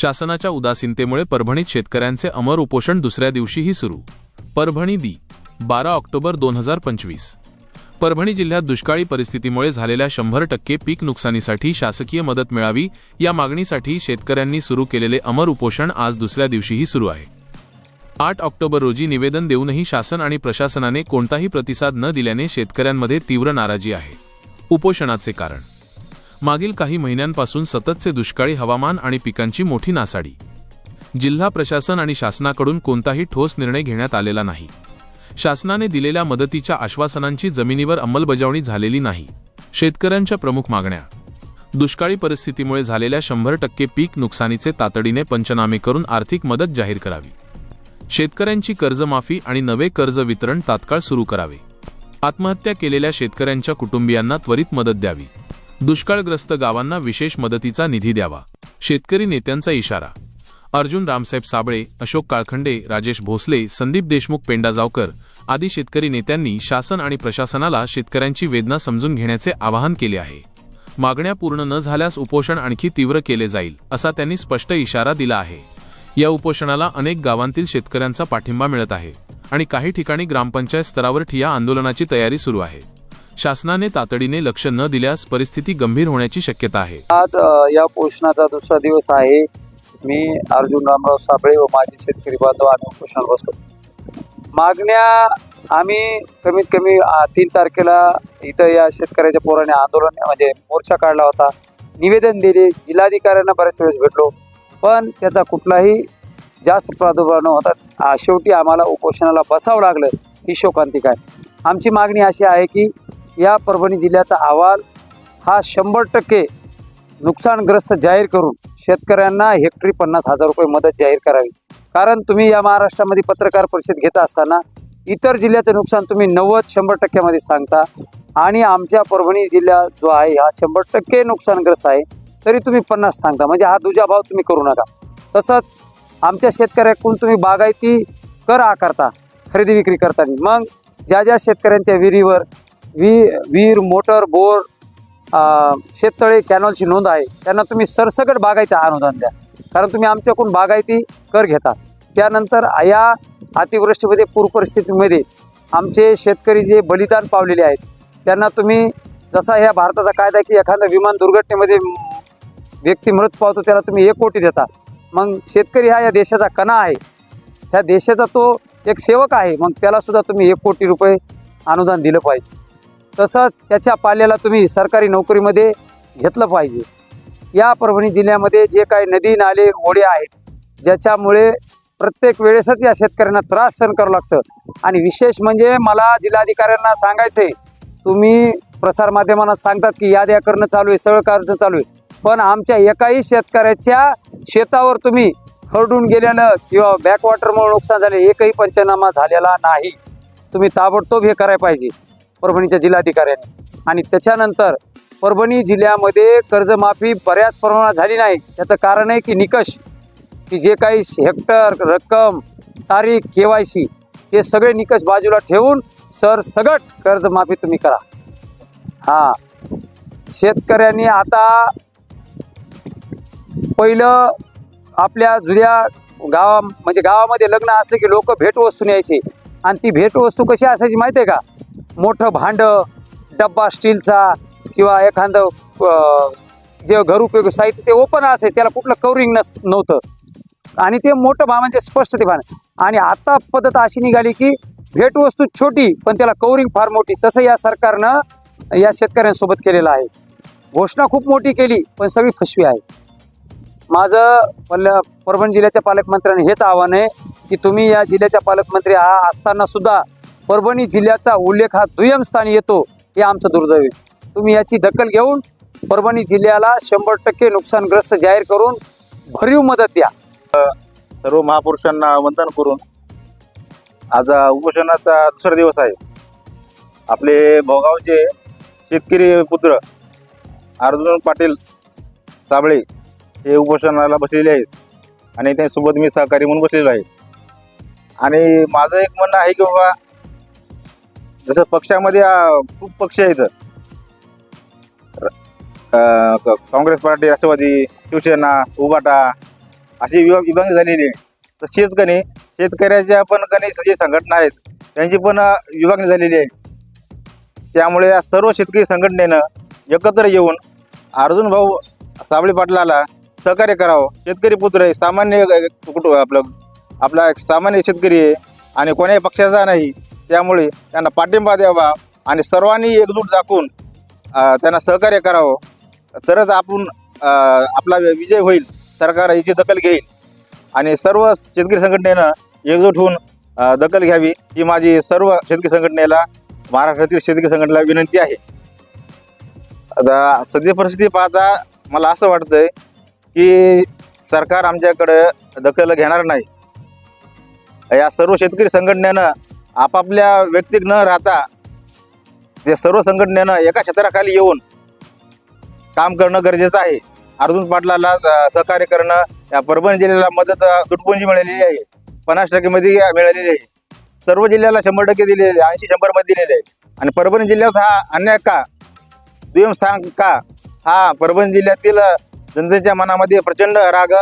शासनाच्या उदासीनतेमुळे परभणीत शेतकऱ्यांचे अमर उपोषण दुसऱ्या दिवशीही सुरू. परभणी दी बारा ऑक्टोबर दोन हजार पंचवीस. परभणी जिल्ह्यात दुष्काळी परिस्थितीमुळे झालेल्या शंभर टक्के पीक नुकसानीसाठी शासकीय मदत मिळावी या मागणीसाठी शेतकऱ्यांनी सुरू केलेले अमर उपोषण आज दुसऱ्या दिवशीही सुरू आहे. आठ ऑक्टोबर रोजी निवेदन देऊनही शासन आणि प्रशासनाने कोणताही प्रतिसाद न दिल्याने शेतकऱ्यांमध्ये तीव्र नाराजी आहे. उपोषणाचे कारण मागील काही महिन्यांपासून सततचे दुष्काळी हवामान आणि पिकांची मोठी नासाडी. जिल्हा प्रशासन आणि शासनाकडून कोणताही ठोस निर्णय घेण्यात आलेला नाही. शासनाने दिलेल्या मदतीच्या आश्वासनांची जमिनीवर अंमलबजावणी झालेली नाही. शेतकऱ्यांच्या प्रमुख मागण्या. दुष्काळी परिस्थितीमुळे झालेल्या शंभर टक्के पीक नुकसानीचे तातडीने पंचनामे करून आर्थिक मदत जाहीर करावी. शेतकऱ्यांची कर्जमाफी आणि नवे कर्ज वितरण तात्काळ सुरू करावे. आत्महत्या केलेल्या शेतकऱ्यांच्या कुटुंबियांना त्वरित मदत द्यावी. दुष्काळग्रस्त गावांना विशेष मदतीचा निधी द्यावा. शेतकरी नेत्यांचा इशारा. अर्जुन रामसाहेब साबळे अशोक काळखंडे राजेश भोसले संदीप देशमुख पेंडाजावकर आदी शेतकरी नेत्यांनी शासन आणि प्रशासनाला शेतकऱ्यांची वेदना समजून घेण्याचे आवाहन केले आहे. मागण्या पूर्ण न झाल्यास उपोषण आणखी तीव्र केले जाईल असा त्यांनी स्पष्ट इशारा दिला आहे. या उपोषणाला अनेक गावांतील शेतकऱ्यांचा पाठिंबा मिळत आहे आणि काही ठिकाणी ग्रामपंचायत स्तरावर ठिया आंदोलनाची तयारी सुरू आहे. शासनाने तातडीने लक्ष न दिल्यास परिस्थिती गंभीर होण्याची शक्यता आहे. आज या पोषणाचा दुसरा दिवस आहे. मी अर्जुन रामराव साबळे व माझे शेतकरी बांधव आम्ही उपोषण बसतो मागण्या आम्ही कमीत कमी तीन तारखेला इथं या शेतकऱ्याच्या पोराने आंदोलन म्हणजे मोर्चा काढला होता. निवेदन दिले. जिल्हाधिकाऱ्यांना बऱ्याच वेळेस भेटलो. पण त्याचा कुठलाही जास्त प्रादुर्भाव न होता शेवटी आम्हाला उपोषणाला बसावं लागलं. ही शोकांतिक आहे. आमची मागणी अशी आहे की या परभणी जिल्ह्याचा अहवाल हा शंभर टक्के नुकसानग्रस्त जाहीर करून शेतकऱ्यांना हेक्टरी पन्नास हजार रुपये मदत जाहीर करावी. कारण तुम्ही या महाराष्ट्रामध्ये पत्रकार परिषद घेत असताना इतर जिल्ह्याचं नुकसान तुम्ही नव्वद शंभर टक्क्यामध्ये सांगता आणि आमच्या परभणी जिल्हा जो आहे हा शंभर टक्के नुकसानग्रस्त आहे तरी तुम्ही पन्नास सांगता. म्हणजे हा दुजाभाव तुम्ही करू नका. तसंच आमच्या शेतकऱ्याकडून तुम्ही बागायती कर आकारता खरेदी विक्री करताना. मग ज्या ज्या शेतकऱ्यांच्या विहिरीवर वी विहीर मोटर बोर शेततळे कॅनॉलची नोंद आहे. त्यांना तुम्ही सरसकट बागायचं अनुदान द्या. कारण तुम्ही आमच्याकडून बागायती कर घेता. त्यानंतर या अतिवृष्टीमध्ये पूर परिस्थितीमध्ये आमचे शेतकरी जे बलिदान पावलेले आहेत त्यांना तुम्ही जसा ह्या भारताचा कायदा की एखादा विमान दुर्घटनेमध्ये व्यक्ती मृत पावतो त्याला तुम्ही एक कोटी देता. मग शेतकरी हा या देशाचा कणा आहे. ह्या देशाचा तो एक सेवक आहे. मग त्यालासुद्धा तुम्ही एक कोटी रुपये अनुदान दिलं पाहिजे. तसंच त्याच्या पाल्याला तुम्ही सरकारी नोकरीमध्ये घेतलं पाहिजे. या परभणी जिल्ह्यामध्ये जे काही नदी नाले ओढे आहेत ज्याच्यामुळे प्रत्येक वेळेसच या शेतकऱ्यांना त्रास सहन करावं लागतं. आणि विशेष म्हणजे मला जिल्हाधिकाऱ्यांना सांगायचं आहे तुम्ही प्रसारमाध्यमांना सांगतात की याद्या करणं चालू आहे सगळं करणं चालू आहे. पण आमच्या एकाही शेतकऱ्याच्या शेतावर तुम्ही खरडून गेलेलं किंवा बॅकवॉटरमुळे नुकसान झाले एकही पंचनामा झालेला नाही. तुम्ही ताबडतोब हे करायला पाहिजे. परभणीच्या जिल्हाधिकाऱ्यांनी. आणि त्याच्यानंतर परभणी जिल्ह्यामध्ये कर्जमाफी बऱ्याच प्रमाणात झाली नाही. त्याचं कारण आहे की निकष की जे काही हेक्टर रक्कम तारीख के वाय सी हे सगळे निकष बाजूला ठेवून सर सगट कर्जमाफी तुम्ही करा. हां. शेतकऱ्यांनी आता पहिलं आपल्या जुन्या गावा म्हणजे गावामध्ये लग्न असले की लोक भेटवस्तू न्यायचे आणि ती भेटवस्तू कशी असायची माहिती आहे का? मोठं भांड डब्बा स्टीलचा किंवा एखादं जे घरउपयोगी साहित्य ते ओपन असे त्याला कुठलं कवरिंग नस नव्हतं. आणि ते मोठं भा म्हणजे स्पष्ट ते भान आणि आता पद्धत अशी निघाली की भेटवस्तू छोटी पण त्याला कवरिंग फार मोठी. तसं या सरकारनं या शेतकऱ्यांसोबत केलेलं आहे. घोषणा खूप मोठी केली पण सगळी फसवी आहे. माझं पल्ल परभणी जिल्ह्याच्या पालकमंत्र्यांनी हेच आव्हान आहे की तुम्ही या जिल्ह्याच्या पालकमंत्री हा असताना सुद्धा परभणी जिल्ह्याचा उल्लेख हा दुय्यम स्थानी येतो हे आमचं दुर्दैव तुम्ही याची दखल घेऊन परभणी जिल्ह्याला शंभर टक्के नुकसानग्रस्त जाहीर करून भरीव मदत द्या. सर्व महापुरुषांना वंदन करून आज उपोषणाचा दुसरा दिवस आहे. आपले भोगावचे शेतकरी पुत्र अर्जुन पाटील साबळे हे उपोषणाला बसलेले आहेत आणि त्यांच्यासोबत मी सहकारी म्हणून बसलेलो आहे. आणि माझं एक म्हणणं आहे की बाबा जसं पक्षामध्ये खूप पक्ष आहेत. काँग्रेस पार्टी राष्ट्रवादी शिवसेना उबाटा अशी विभाग विभागणी झालेली आहे. तर शेतकरी शेतकऱ्याच्या पण कने जे संघटना आहेत त्यांची पण विभागणी झालेली आहे. त्यामुळे या सर्व शेतकरी संघटनेनं एकत्र येऊन अर्जुन भाऊ साबळे पाटलाला सहकार्य करावं. शेतकरी पुत्र आहे सामान्य कुटुंब आपलं. आपला एक सामान्य शेतकरी आहे. आणि कोण्याही पक्षाचा नाही त्यामुळे त्यांना पाठिंबा द्यावा आणि सर्वांनी एकजूट दाखवून त्यांना सहकार्य करावं. तरच आपण आपला विजय होईल सरकार याची दखल घेईल. आणि सर्व शेतकरी संघटनेनं एकजूट होऊन दखल घ्यावी ही माझी सर्व शेतकरी संघटनेला महाराष्ट्रातील शेतकरी संघटनेला विनंती आहे. आता सध्या परिस्थिती पाहता मला असं वाटतं की सरकार आमच्याकडं दखल घेणार नाही. या सर्व शेतकरी संघटनेनं आपापल्या व्यक्तिक न राहता ते सर्व संघटनेनं एका क्षेत्राखाली येऊन काम करणं गरजेचं आहे. अर्जुन पाटलाला सहकार्य करणं या परभणी जिल्ह्याला मदत तुटपुंजी मिळालेली आहे. पन्नास टक्केमध्ये मिळालेली आहे. सर्व जिल्ह्याला शंभर टक्के दिलेले ऐंशी शंभरमध्ये दिलेले आहे. आणि परभणी जिल्ह्यात हा अन्याय का? दुय्यम स्थान का? हा परभणी जिल्ह्यातील जनतेच्या मनामध्ये प्रचंड राग